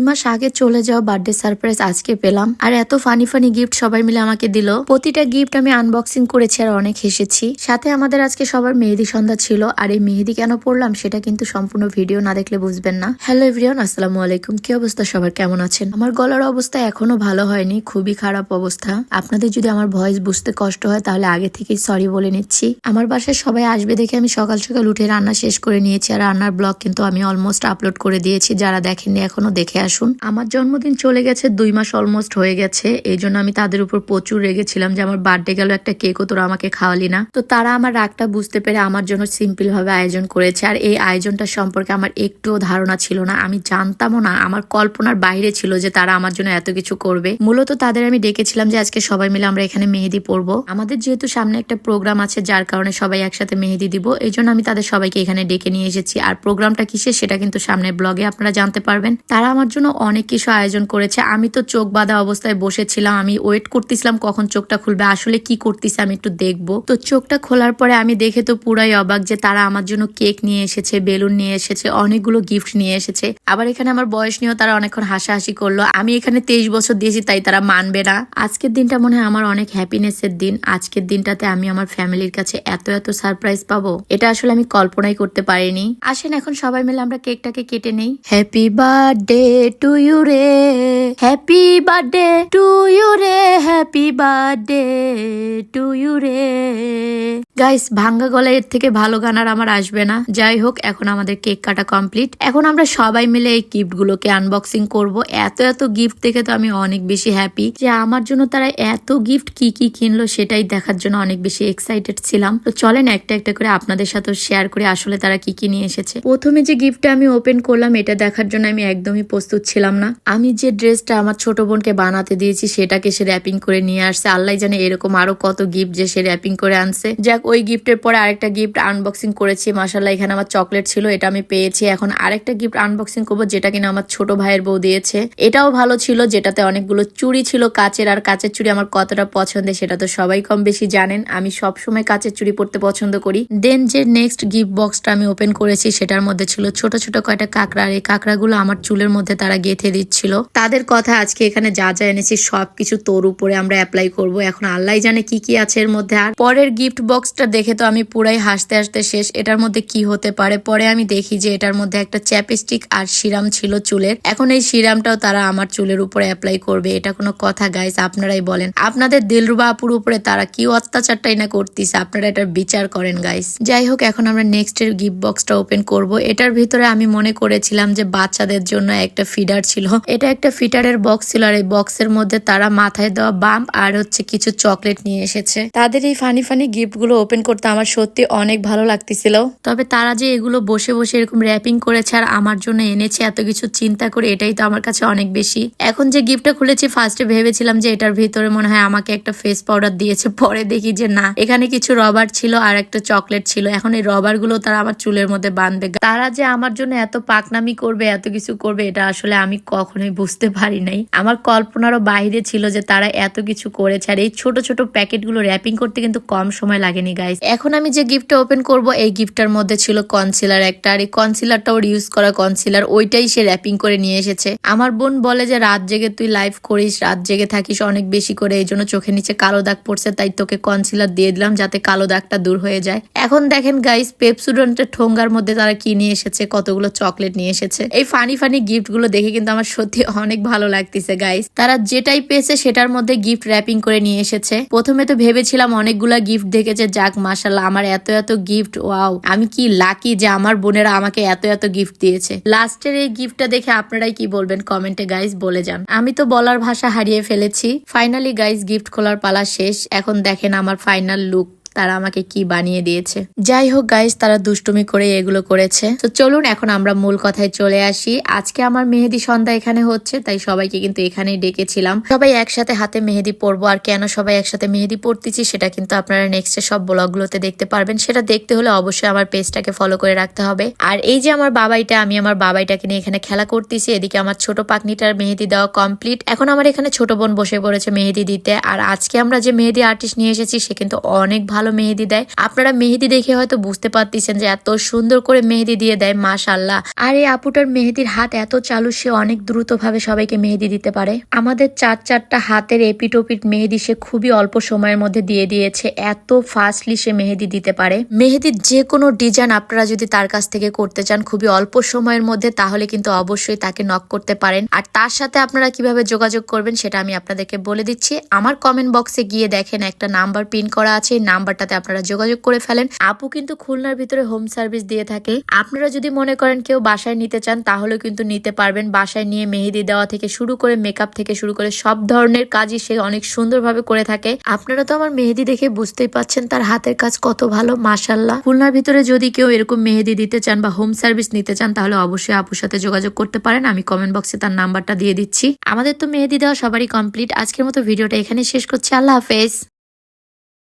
দুই মাস আগে চলে যাওয়া বার্থডে সারপ্রাইজ আজকে পেলাম। আর এত ফানি ফানি গিফট সবাই মিলে আমাকে দিল। প্রতিটা গিফট আমি আনবক্সিং করেছি আর অনেক হেসেছি। সাথে আমাদের আজকে সবার মেহেদি সন্ধ্যা ছিল। আর এই মেহেদি কেন পড়লাম সেটা কিন্তু সম্পূর্ণ ভিডিও না দেখলে বুঝবেন না। হ্যালো এভরিওয়ান আসসালামু আলাইকুম। কি অবস্থা সবার? কেমন আছেন? আমার গলার অবস্থা এখনও ভালো হয়নি। খুবই খারাপ অবস্থা। আপনাদের যদি আমার ভয়েস বুঝতে কষ্ট হয় তাহলে আগে থেকেই সরি বলে নিচ্ছি। আমার বাসায় সবাই আসবে দেখে আমি সকাল সকাল উঠে রান্না শেষ করে নিয়েছি। আর রান্নার ব্লগ কিন্তু আমি অলমোস্ট আপলোড করে দিয়েছি। যারা দেখেননি এখনও দেখে আসুন। আমার জন্মদিন চলে গেছে, দুই মাস অলমোস্ট হয়ে গেছে। এই জন্য আমি তাদের উপর প্রচুর রেগেছিলাম যে আমার বার্থডে গেল, একটা কেকও তোরা আমাকে খাওয়ালি না। তো তারা আমার রাগটা বুঝতে পেরে আমার জন্য সিম্পল ভাবে আয়োজন করেছে। আর এই আয়োজনটা সম্পর্কে আমার একটুও ধারণা ছিল না। আমি জানতামও না, আমার কল্পনার বাইরে ছিল যে তারা আমার জন্য এত কিছু করবে। মূলত তাদের আমি ডেকেছিলাম যে আজকে সবাই মিলে আমরা এখানে মেহেদি পরবো। আমাদের যেহেতু সামনে একটা প্রোগ্রাম আছে, যার কারণে সবাই একসাথে মেহেদি দিব, এই জন্য আমি তাদের সবাইকে এখানে ডেকে নিয়ে এসেছি। আর প্রোগ্রামটা কিসে সেটা কিন্তু সামনে ব্লগে আপনারা জানতে পারবেন। তারা আমার জন্য অনেক কিছু আয়োজন করেছে। আমি তো চোখ বাঁধা অবস্থায় বসেছিলাম, আমি ওয়েট করতেছিলাম কখন চোখটা খুলবে, আসলে কি করতেছে আমি একটু দেখব। তো চোখটা খোলার পরে আমি দেখে তো পুরাই অবাক যে তারা আমার জন্য কেক নিয়ে এসেছে, বেলুন নিয়ে এসেছে, অনেকগুলো গিফট নিয়ে এসেছে। আবার এখানে আমার বয়স নিয়েও তারা অনেকক্ষণ হাসাহাসি করল। আমি এখানে তেইশ বছর দিয়েছি, তাই তারা মানবে না। আজকের দিনটা মনে হয় আমার অনেক হ্যাপিনেসের দিন। আজকের দিনটাতে আমি আমার ফ্যামিলির কাছে এত এত সারপ্রাইজ পাবো। এটা আসলে আমি কল্পনাই করতে পারিনি। আসেন এখন সবাই মিলে আমরা কেকটাকে কেটে নেই। হ্যাপি বার্থডে টু ইউ রে হ্যাপি বার্থডে টু ইউ রে হ্যাপি বার্থডে টু ইউ রে গাইস ভাঙ্গা গলা এর থেকে ভালো গান আর আমার আসবে না। যাই হোক, এখন আমাদের কেক কাটা কমপ্লিট এখন আমরা সবাই মিলে এই গিফট গুলোকে আনবক্সিং করব। এত এত গিফট দেখে তো আমি অনেক বেশি হ্যাপি যে আমার জন্য তারা এত গিফট কি কি কিনলো সেটাই দেখার জন্য অনেক বেশি এক্সাইটেড ছিলাম। তো চলেন একটা একটা করে আপনাদের সাথে শেয়ার করে আসলে তারা কি কি নিয়ে এসেছে। প্রথমে যে গিফটটা আমি ওপেন করলাম, এটা দেখার জন্য আমি একদমই প্রস্তুত ছিলাম না। আমি যে ড্রেসটা আমার ছোট বোনকে বানাতে দিয়েছি, সেটাকে সে র্যাপিং করে নিয়ে আসছে। আল্লাহ জানে এরকম আরও কত গিফট যে সে র্যাপিং করে আনছে। যাক, ওই গিফটের পরে আরেকটা গিফট আনবক্সিং করেছি। মাসাল্লাহ এখানে আমার চকলেট ছিল, এটা আমি পেয়েছি। এখন আরেকটা গিফট আনবক্সিং করব, যেটা কিনা আমার ছোট ভাইয়ের বউ দিয়েছে। এটাও ভালো ছিল, যেটাতে অনেকগুলো চুড়ি ছিল। কাচের আর কাচের চুড়ি আমার কতটা পছন্দের, সেটা তো সবাই কম বেশি জানেন। আমি সব সময় কাচের চুড়ি পরতে পছন্দ করি। দেন যে নেক্সট গিফট বক্সটা আমি ওপেন করেছি, সেটার মধ্যে ছিল ছোট ছোট কয়টা কাঁকড়া। আর এই কাঁকড়াগুলো আমার চুলের মধ্যে তারা গেঁথে দিচ্ছিল। তাদের কথা আজকে এখানে যা যা এনেছি সবকিছু তোর উপরে আমরা অ্যাপ্লাই করব। এখন আল্লাহ জানে কি কি আছে এর মধ্যে। আর পরের গিফট বক্সটা দেখে তো আমি পুরাই হাসতে হাসতে শেষ। এটার মধ্যে কি হতে পারে? পরে আমি দেখি যে এটার মধ্যে একটা চ্যাপস্টিক আর সিরাম ছিল চুলের। এখন এই সিরামটাও তারা আমার চুলের উপরে অ্যাপ্লাই করবে। এটা কোনো কথা গাইস আপনারাই বলেন। আপনাদের দিলরুবা আপুর উপরে তারা কি অত্যাচারটাই না করতেছে? আপনারা এটার বিচার করেন গাইস যাই হোক, এখন আমরা নেক্সট এর গিফট বক্সটা ওপেন করব। এটার ভিতরে আমি মনে করেছিলাম যে বাচ্চাদের জন্য একটা ফিডার ছিল। এটা একটা ফিডারের বক্স ছিল আর এই বক্সের মধ্যে তারা মাথায় দেওয়া বাম্প আর হচ্ছে কিছু চকলেট নিয়ে এসেছে। তাদের এই ফানি ফানি গিফটগুলো ওপেন করতে আমার সত্যি অনেক ভালো লাগতেছিল। তবে তারা যে এগুলো বসে বসে এরকম র্যাপিং করেছে আর আমার জন্য এনেছে, এত কিছু চিন্তা করে এটাই তো আমার কাছে অনেক বেশি। এখন যে গিফটটা খুলেছি ফার্স্টে ভেবেছিলাম যে এটার ভিতরে মনে হয় আমাকে একটা ফেস পাউডার দিয়েছে, পরে দেখি যে না। এখানে কিছু রবার ছিল আর একটা চকলেট ছিল। এখন এই রবারগুলো তারা আমার চুলের মধ্যে বাঁধবে। তারা যে আমার জন্য এত পাকনামি করবে, এত কিছু করবে, এটা আসলে আমি কখনোই বুঝতে পারি নাই। আমার কল্পনারও বাইরে ছিল যে তারা এত কিছু করেছে আর এই ছোট ছোট প্যাকেটগুলো র্যাপিং করতে কিন্তু কম সময় লাগেনি গাইস এখন আমি যে গিফটটা ওপেন করব, এই গিফটটার মধ্যে ছিল কনসিলার একটা। আর এই কনসিলারটা ওর ইউজ করা কনসিলার ওইটাই সে র্যাপিং করে নিয়ে এসেছে। আমার বোন বলে যে, রাত জেগে তুই লাইভ করিস, রাত জেগে থাকিস অনেক বেশি করে। এই জন্য চোখের নিচে কালো দাগ পড়ছে, তাই তোকে কনসিলার দিয়ে দিলাম যাতে কালো দাগটা দূর হয়ে যায়। এখন দেখেন গাইস পেপসুডেন্টের ঠোঙ্গার মধ্যে তারা কি নিয়ে এসেছে, কতগুলো চকলেট নিয়ে এসেছে। এই ফানি ফানি গিফটগুলো দেখে কিন্তু আমার সত্যি অনেক ভালো লাগতেছে গাইস তারা যেটাই পেয়েছে সেটার মধ্যে গিফট র্যাপিং করে নিয়ে এসেছে। প্রথমে তো ভেবেছিলাম অনেকগুলা গিফট দেখেছে, যাক মাসাল্লাহ আমার এত এত গিফট ওয়াও আমি কি লাকি যে আমার বোনেরা আমাকে এত এত গিফট দিয়েছে। লাস্টের এই গিফটটা দেখে আপনারাই কি বলবেন কমেন্টে গাইস বলে যান। আমি তো বলার ভাষা হারিয়ে ফেলেছি। ফাইনালি গাইস গিফট খোলার পালা শেষ। এখন দেখেন আমার ফাইনাল লুক তারা আমাকে কি বানিয়ে দিয়েছে। যাই হোক গাইস তারা দুষ্টুমি করে এগুলো করেছে। তো চলুন, এখন আমরা মূল কথায় চলে আসি। আজকে আমার মেহেদি সন্ধ্যা এখানে হচ্ছে, তাই সবাইকে কিন্তু এখানেই ডেকেছিলাম। সবাই একসাথে হাতে মেহেদি পরবো, আর কেন সবাই একসাথে মেহেদি পড়তেছি সেটা কিন্তু আপনারা নেক্সট সব ব্লগগুলোতে দেখতে পারবেন। সেটা দেখতে হলে অবশ্যই আমার পেজটাকে ফলো করে রাখতে হবে। আর এই যে আমার বাবাইটা, আমি আমার বাবাইটাকে নিয়ে এখানে খেলা করতেছি, এদিকে আমার ছোট পাকনিটার মেহেদি দেওয়া কমপ্লিট এখন আমার এখানে ছোট বোন বসে পড়েছে মেহেদি দিতে। আর আজকে আমরা যে মেহেদি আর্টিস্ট নিয়ে এসেছি, সে কিন্তু অনেক ভালো ভালো মেহেদি দেয়। আপনারা মেহেদি দেখে হয়তো বুঝতে পারতেছেন যে এত সুন্দর করে মেহেদি দিয়ে দেয় মাশাল্লাহ আর এই আপুটার মেহেদির হাত এত চালু, সে অনেক দ্রুত ভাবে সবাইকে মেহেদি দিতে পারে। আমাদের চার চারটা হাতের এপিটোপিট মেহেদি সে খুবই অল্প সময়ের মধ্যে দিয়ে দিয়েছে। এত ফাস্টলি সে মেহেদি দিতে পারে। মেহেদির যে কোনো ডিজাইন আপনারা যদি তার কাছ থেকে করতে চান খুবই অল্প সময়ের মধ্যে, তাহলে কিন্তু অবশ্যই তাকে নক করতে পারেন। আর তার সাথে আপনারা কীভাবে যোগাযোগ করবেন সেটা আমি আপনাদেরকে বলে দিচ্ছি। আমার কমেন্ট বক্সে গিয়ে দেখেন একটা নাম্বার পিন করা আছে। এই নাম্বারটাতে আপনারা যোগাযোগ করে ফেলেন। আপু কিন্তু খুলনার ভিতরে হোম সার্ভিস দিয়ে থাকে। আপনারা যদি মনে করেন কেউ বাসায় নিতে চান তাহলে কিন্তু নিতে পারবেন। বাসায় নিয়ে মেহেদি দেওয়া থেকে শুরু করে মেকআপ থেকে শুরু করে সব ধরনের কাজই সে অনেক সুন্দরভাবে করে থাকে। আপনারা তো আমার মেহেদি দেখে বুঝতেই পাচ্ছেন তার হাতের কাজ কত ভালো মাসাল্লাহ খুলনার ভিতরে যদি কেউ এরকম মেহেদি দিতে চান বা হোম সার্ভিস নিতে চান, তাহলে অবশ্যই আপুর সাথে যোগাযোগ করতে পারেন। আমি কমেন্ট বক্সে তার নাম্বারটা দিয়ে দিচ্ছি। আমাদের তো মেহেদি দেওয়া সবারই কমপ্লিট আজকের মতো ভিডিওটা এখানে শেষ করছি। আল্লাহ হাফেজ।